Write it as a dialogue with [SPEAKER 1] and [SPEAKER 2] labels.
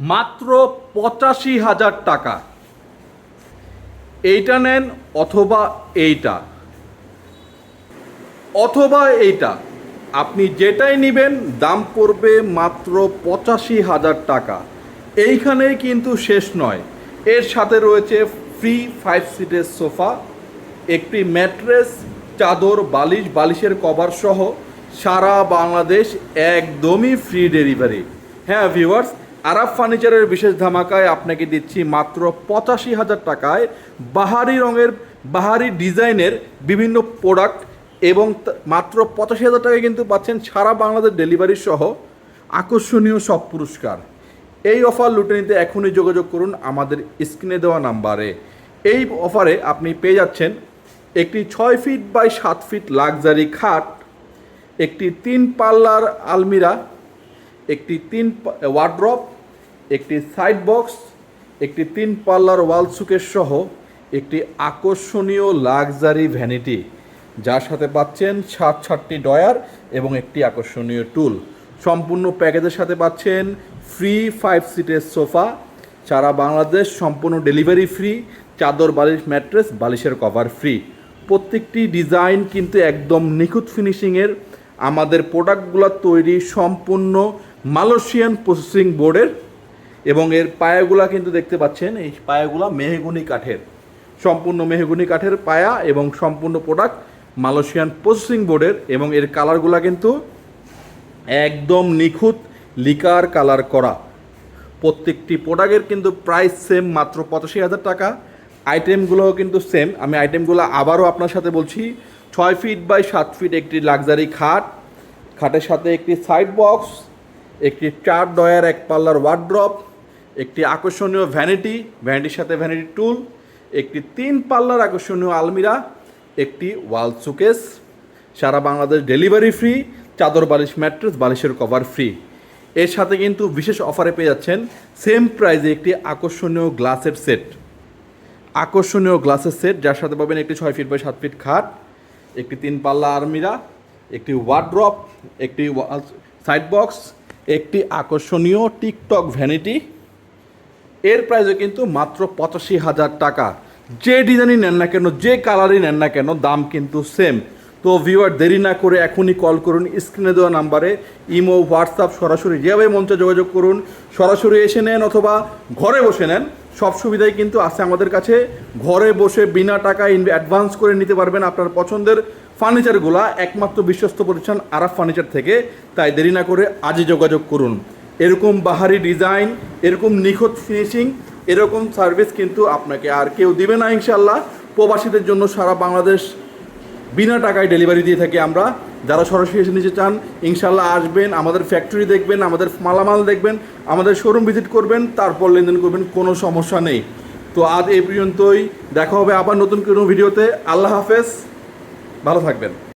[SPEAKER 1] মাত্র পঁচাশি হাজার টাকা। এইটা নেন অথবা এইটা। অথবা এইটা। আপনি যেটাই নেবেন, দাম পড়বে মাত্র পঁচাশি হাজার টাকা। এইখানেই কিন্তু শেষ নয়। এর সাথে রয়েছে ফ্রি ফাইভ সিটের সোফা একটি ম্যাট্রেস চাদর, বালিশ, বালিশের কভার সহ সারা বাংলাদেশ একদমই ফ্রি ডেলিভারি হ্যাঁ ভিউয়ার্স আরাব ফার্নিচারের বিশেষ ধামাকায় আপনাকে দিচ্ছি মাত্র পঁচাশি হাজার টাকায় বাহারি রঙের, বাহারি ডিজাইনের বিভিন্ন প্রোডাক্ট এবং মাত্র পঁচাশি হাজার টাকায় কিন্তু পাচ্ছেন সারা বাংলাদেশ ডেলিভারি সহ আকর্ষণীয় সব পুরস্কার। এই অফার লুটে নিতে এখনই যোগাযোগ করুন আমাদের স্ক্রিনে দেওয়া নাম্বারে। এই অফারে আপনি পেয়ে যাচ্ছেন একটি ছয় ফিট বাই সাত ফিট লাক্সারি খাট, একটি তিন পাল্লার আলমিরা একটি তিন ওয়ার্ড্রপ একটি সাইড বক্স একটি তিন পাল্লার ওয়াল সুকের সহ একটি আকর্ষণীয় লাক্সারি ভ্যানিটি যার সাথে পাচ্ছেন সাত সাতটি ডয়ার এবং একটি আকর্ষণীয় টুল সম্পূর্ণ প্যাকেজের সাথে পাচ্ছেন ফ্রি ফাইভ সিটের সোফা সারা বাংলাদেশ সম্পূর্ণ ডেলিভারি ফ্রি চাদর, বালিশ ম্যাট্রেস বালিশের কভার ফ্রি প্রত্যেকটি ডিজাইন কিন্তু একদম নিখুঁত ফিনিশিংয়ের আমাদের প্রোডাক্টগুলো তৈরি সম্পূর্ণ মালয়েশিয়ান প্রসেসিং বোর্ডের এবং এর পায়াগুলা কিন্তু দেখতে পাচ্ছেন, এই পায়াগুলা মেহগুনি কাঠের। সম্পূর্ণ মেহগুনি কাঠের পায়া এবং সম্পূর্ণ প্রোডাক্ট মালয়েশিয়ান প্রসেসিং বোর্ডের এবং এর কালারগুলা কিন্তু একদম নিখুঁত লিকার কালার করা। প্রত্যেকটি প্রোডাক্টের কিন্তু প্রাইস সেম মাত্র পঁচাশি হাজার টাকা। আইটেমগুলোও কিন্তু সেম আমি আইটেমগুলো আবারও আপনার সাথে বলছি, ছয় ফিট বাই সাত ফিট একটি লাক্সারি খাট। খাটের সাথে একটি সাইড বক্স একটি চার ডয়ার এক পাল্লার ওয়ার্ড্রপ একটি আকর্ষণীয় ভ্যানিটি ভ্যানিটির সাথে ভ্যানিটি টুল একটি তিন পাল্লার আকর্ষণীয় আলমিরা, একটি ওয়াল সুকেস সারা বাংলাদেশ ডেলিভারি ফ্রি চাদর বালিশ ম্যাট্রেস বালিশের কভার ফ্রি এর সাথে কিন্তু বিশেষ অফারে পেয়ে যাচ্ছেন সেম প্রাইজে একটি আকর্ষণীয় গ্লাসের সেট আকর্ষণীয় গ্লাসের সেট যার সাথে পাবেন একটি ছয় ফিট বাই সাত ফিট খাট, একটি তিন পাল্লা আর্মিরা একটি ওয়ার্ড্রপ একটি সাইড বক্স একটি আকর্ষণীয় টিকটক ভ্যানিটি। এর প্রাইসও কিন্তু মাত্র পঁচাশি হাজার টাকা। যে ডিজাইনই নেন না কেন, যে কালারই নেন না কেন, দাম কিন্তু সেম তো ভিউয়ার দেরি না করে এখনই কল করুন স্ক্রিনে দেওয়া নাম্বারে ইমো হোয়াটসঅ্যাপ সরাসরি যেভাবে মঞ্চে যোগাযোগ করুন, সরাসরি এসে নেন অথবা ঘরে বসে নেন, সব সুবিধাই কিন্তু আছে আমাদের কাছে। ঘরে বসে বিনা টাকা অ্যাডভান্স করে নিতে পারবেন আপনার পছন্দের ফার্নিচারগুলা একমাত্র বিশ্বস্ত প্রতিষ্ঠান আরাফ ফার্নিচার থেকে। তাই দেরি না করে আজই যোগাযোগ করুন। এরকম বাহারি ডিজাইন এরকম নিখুঁত ফিনিশিং এরকম সার্ভিস কিন্তু আপনাকে আর কেউ দিবে না ইনশাল্লাহ প্রবাসীদের জন্য সারা বাংলাদেশ বিনা টাকায় ডেলিভারি দিয়ে থাকি আমরা। যারা সরাসরি এসে নিতে চান ইনশাল্লাহ আসবেন, আমাদের ফ্যাক্টরি দেখবেন, আমাদের মালামাল দেখবেন, আমাদের শোরুম ভিজিট করবেন, তারপর লেনদেন করবেন, কোনো সমস্যা নেই। তো আজ এই পর্যন্তই, দেখা হবে আবার নতুন কোনো ভিডিওতে আল্লাহ হাফেজ, ভালো থাকবেন।